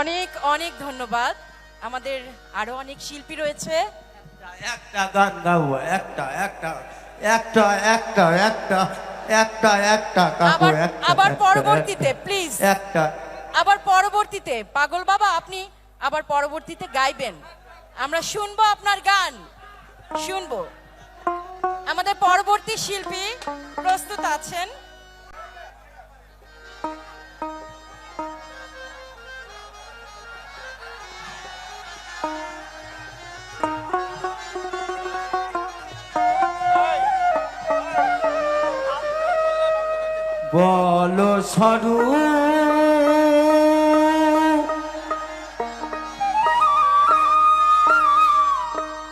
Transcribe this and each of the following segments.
অনেক অনেক ধন্যবাদ। আমাদের আরও অনেক শিল্পী রয়েছে। একটা গান গাবো একটা একটা। একটা একটা একটা একটা একটা কাকু আবার একটা আবার একটা, পরবর্তীতে একটা, প্লিজ একটা। আবার পরবর্তীতে পাগল বাবা আপনি আবার পরবর্তীতে গাইবেন। আমরা শুনব আপনার গান। শুনব। আমাদের পরবর্তী শিল্পী প্রস্তুত আছেন। বলো সরু।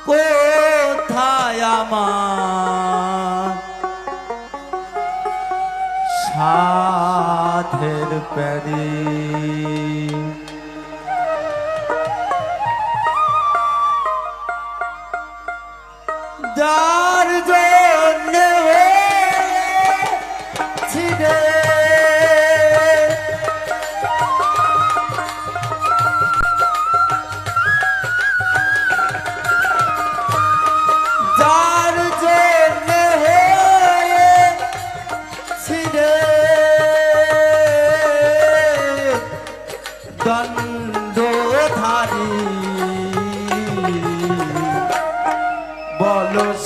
কোথায় আমার সাধের প্যারি?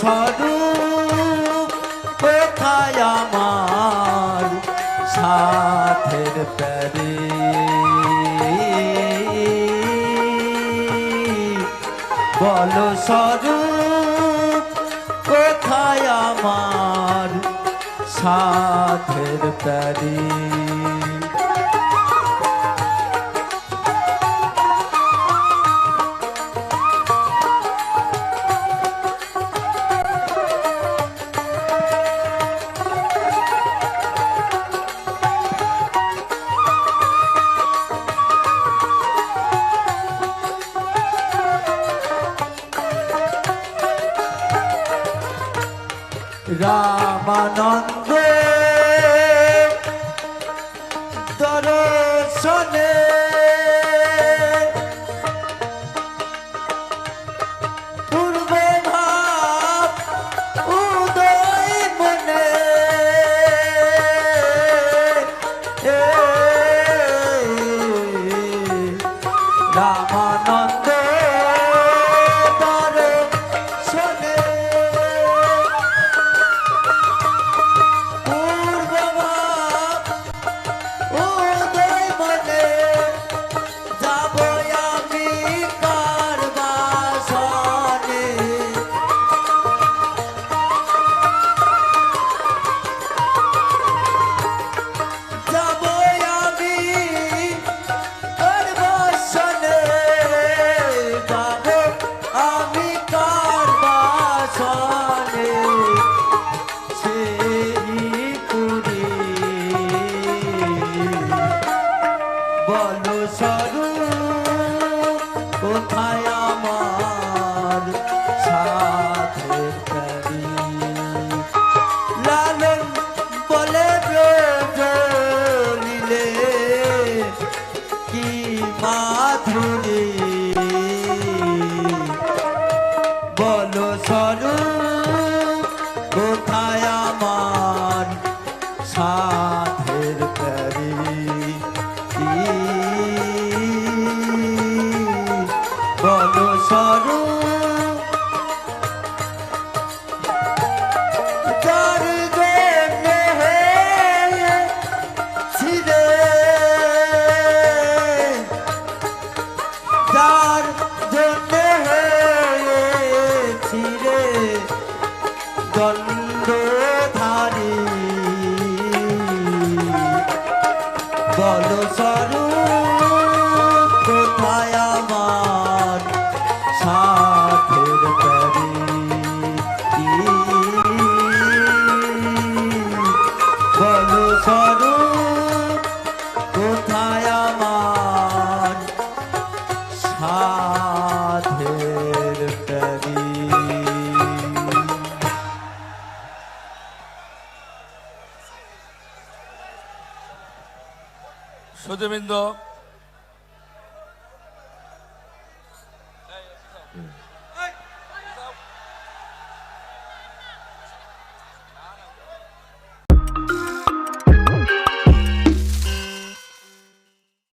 স্বরূপ কোথায় আমার সাথের প্যারে? বলো স্বরূপ কোথায় আমার সাথের প্যারে? রামানন্দ দর্শনে। মনে। রামানন্দ বলো সরু কোথায় আমার সাথের লালন বলে ব্রজলিলে কি মাধুরী? বলো সরু দণ্ডধারী বল স্বরূপ কোথায় আমার সাথের প্যারি বল স্বরূপ কোথায় সুধীবৃন্দ